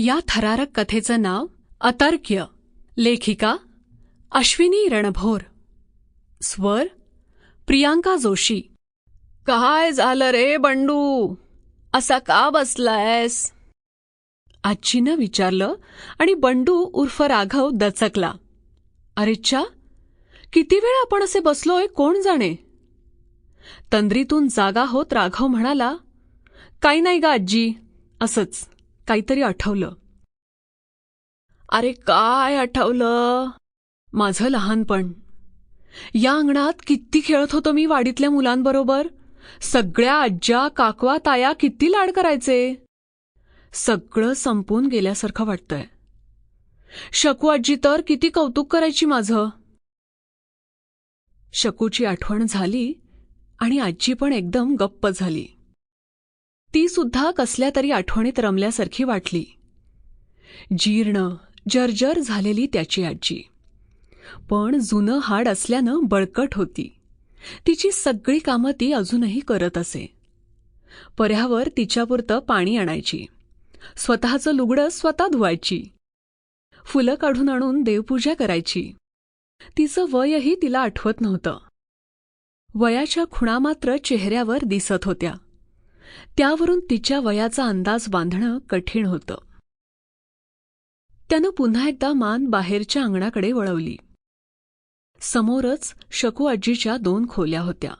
या थरारक कथेचं नाव अतर्क्य लेखिका अश्विनी रणभोर. स्वर प्रियांका जोशी. काय झालं रे बंडू? असा का बसलायस? आजीनं विचारलं आणि बंडू उर्फ राघव दचकला. अरेच्छा किती वेळ आपण असे बसलोय? कोण जाणे? तंद्रीतून जागा होत राघव म्हणाला काही नाही गा आजी असंच. काहीतरी आठवलं. अरे काय आठवलं? माझं लहानपण. या अंगणात किती खेळत होतो मी वाडीतल्या मुलांबरोबर. सगळ्या आज्या काकवा ताया किती लाड करायचे. सगळं संपून गेल्यासारखं वाटतंय. शकू आजी तर किती कौतुक करायची माझं. शकूची आठवण झाली आणि आजी पण एकदम गप्प झाली. ती सुद्धा कसल्या तरी आठवणीत रमल्यासारखी वाटली. जीर्ण जर्जर झालेली त्याची आजी. पण जुनं हाड असल्यानं बळकट होती. तिची सगळी कामं ती अजूनही करत असे. पर्यावर तिच्यापुरतं पाणी आणायची. स्वतःचं लुगडं स्वतः धुवायची. फुलं काढून आणून देवपूजा करायची. तिचं वयही तिला आठवत नव्हतं. वयाच्या खुणा मात्र चेहऱ्यावर दिसत होत्या. त्यावरून तिच्या वयाचा अंदाज बांधणं कठीण होतं. त्यानं पुन्हा एकदा मान बाहेरच्या अंगणाकडे वळवली. समोरच शकू आजीच्या दोन खोल्या होत्या.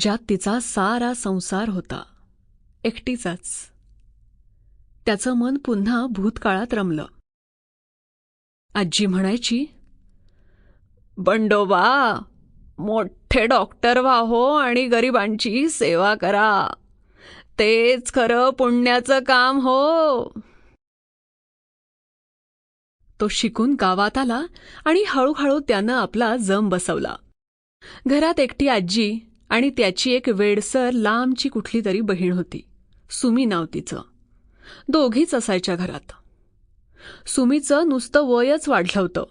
ज्यात तिचा सारा संसार होता. एकटीचाच. त्याचं मन पुन्हा भूतकाळात रमलं. आजी म्हणायची बंडोबा मोठे डॉक्टर व्हा हो आणि गरिबांची सेवा करा. तेच खरं पुण्याचं काम हो. तो शिकून गावात आला आणि हळूहळू त्यानं आपला जम बसवला. घरात एकटी आजी आणि त्याची एक वेडसर लांबची कुठली तरी बहीण होती. सुमी नाव तिचं. दोघीच असायच्या घरात. सुमीचं नुसतं वयच वाढलं होतं.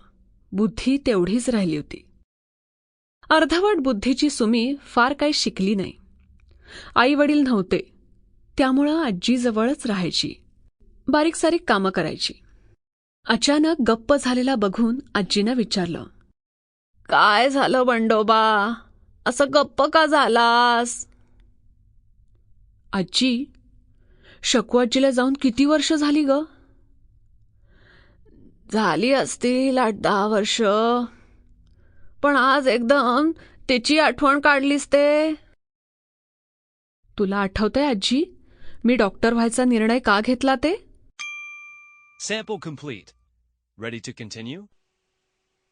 बुद्धी तेवढीच राहिली होती. अर्धवट बुद्धीची सुमी फार काही शिकली नाही. आई वडील नव्हते. त्यामुळं आजीजवळच राहायची. बारीक सारीक कामं करायची. अचानक गप्प झालेला बघून आजीनं विचारलं काय झालं बंडोबा? असं गप्प का झालास? आजी शकू आजीला जाऊन किती वर्ष झाली ग? झाली असतील आठ दहा वर्ष. पण आज एकदम तिची आठवण काढलीस ते. तुला आठवतंय आजी? मी डॉक्टर व्हायचा निर्णय का घेतला ते? सेपो कंप्लीट रेडी टू कंटिन्यू